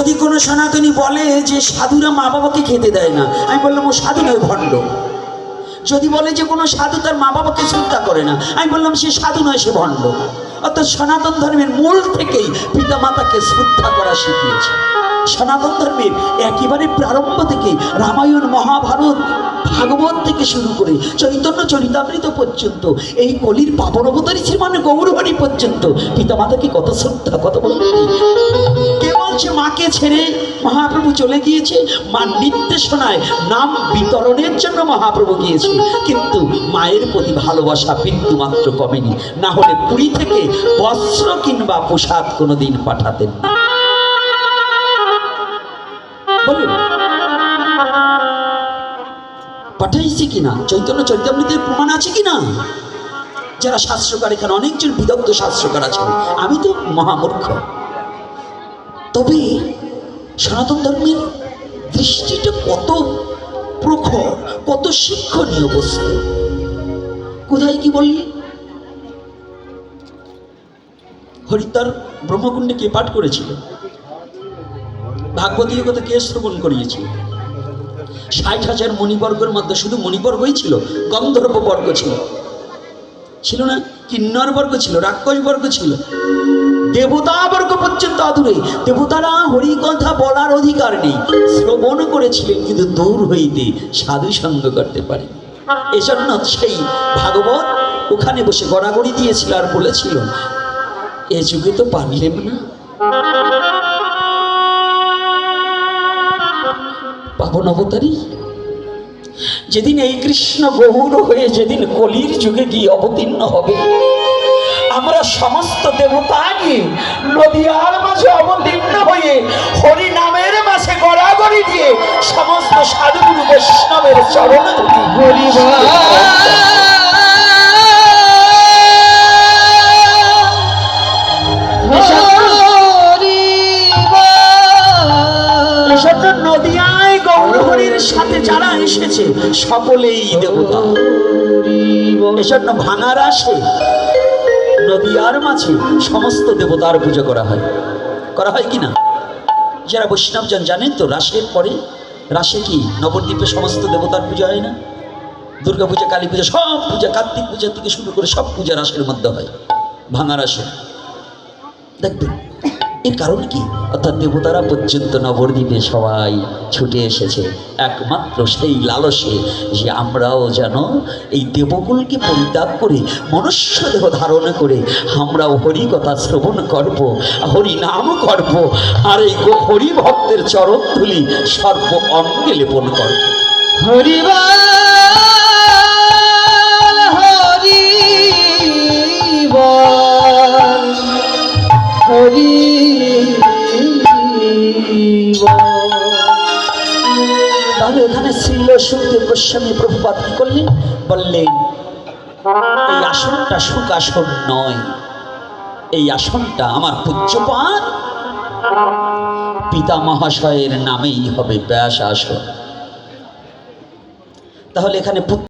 যদি কোনো সনাতনী বলে যে সাধুরা মা বাবাকে খেতে দেয় না, আমি বললাম, ও সাধু নয় ভণ্ড। যদি বলে যে কোনো সাধু তার মা বাবাকে শ্রদ্ধা করে না, আমি বললাম, সে সাধু নয়, সে ভণ্ড। অর্থাৎ সনাতন ধর্মের মূল থেকেই পিতা মাতাকে শ্রদ্ধা করা শিখিয়েছে। সনাতন ধর্মের একেবারে প্রারম্ভ থেকে রামায়ণ, মহাভারত, ভাগবত থেকে শুরু করে চৈতন্য, চরিতামৃত পর্যন্ত, এই কলির পাবন অবতারী শ্রীমান গৌরবাণী পর্যন্ত পিতা মাতাকে কত শ্রদ্ধা, কত ভক্তি কে মাকে ছেড়ে মহাপ্রভু চলে গিয়েছে। মা নির্দেশনায় নাম বিতরণের জন্য মহাপ্রভু গিয়েছে কিন্তু মায়ের প্রতি ভালোবাসা বিন্দু মাত্র কমেনি। না হলে পুরী থেকে বস্ত্র কিংবা পোশাক কোনোদিন পাঠাতেন। না পাঠাইছি কিনা? চৈতন্য চরিতামৃতের প্রমাণ আছে কিনা? যারা শাস্ত্রকার, এখানে অনেকজন বিদগ্ধ শাস্ত্রকার আছেন। আমি তো মহামূর্খ। তবে সনাতন ধর্মের দৃষ্টিটা কত প্রখর, কত শিক্ষণীয় বস্তু। কোথায় কি বললি? হরিদ্বার ব্রহ্মকুণ্ডে কে পাঠ করেছিল? ভাগবতীয় কথা কে শ্রবণ করিয়েছিল? ষাট হাজার মণিবর্গের মধ্যে শুধু মণিবর্গই ছিল, গন্ধর্ব বর্গ ছিল। ছিল না, কিন্নর বর্গ ছিল, রাক্ষস বর্গ ছিল। দেবতা বর্গ পর্যন্ত আদুরে দেবতারা হরি কথা বলার অধিকার নেই। শ্রবণ করেছিলেন কিন্তু দূর হইতে সাধু সঙ্গ করতে পারে। এজন্য সেই ভাগবত ওখানে বসে গড়াগড়ি দিয়েছিল আর বলেছিল, এ যুগে তো পারলেন না। পাবন অবতারী, যেদিন এই কৃষ্ণ গৌর হয়ে যেদিন কলির যুগে গিয়ে অবতীর্ণ হবে আমরা সমস্ত দেবতা নিয়ে নদীয়ার মাঝে অবতীর্ণ হয়ে হরি নামের মাঝে গড়াগড়ি দিয়ে সমস্ত সাধুগুরু বৈষ্ণবের চরণ এসব নদিয়ায় গৌরহরির সাথে যারা এসেছে সকলেই দেবতা। এসব ভাঙার আসে। নদিয়ার মাঝে সমস্ত দেবতার পূজা করা হয়। করা হয় কি না যারা বৈষ্ণবজন জানেন তো, রাসের পরে, রাসে কি নবদ্বীপে সমস্ত দেবতার পূজা হয় না? দুর্গা পূজা, কালী পূজা, সব পূজা, কার্তিক পূজা থেকে শুরু করে সব পূজা রাসের মধ্যে হয়, ভাঙা রাসে। দেখবেন এর কারণ কি? অর্থাৎ দেবতারা পর্যন্ত নবদ্বীপে সবাই ছুটে এসেছে। একমাত্র সেই লালসে যে আমরাও যেন এই দেবকুলকে পরিত্যাগ করে মনুষ্য দেহ ধারণ করে, আমরাও হরি কথা শ্রবণ করব, হরি নাম করব, আর এই হরি ভক্তের চরণ ধুলি সর্ব অঙ্গে লেপন করব। হরিবল হরি হরি তাহলে এখানে শ্রীল গোস্বামী প্রভুপাত কি করলেন? বললেন, এই আসনটা সুখ আসন নয়। এই আসনটা আমার পূজ্যপাত পিতা মহাশয়ের নামেই হবে ব্যাস আসন। তাহলে এখানে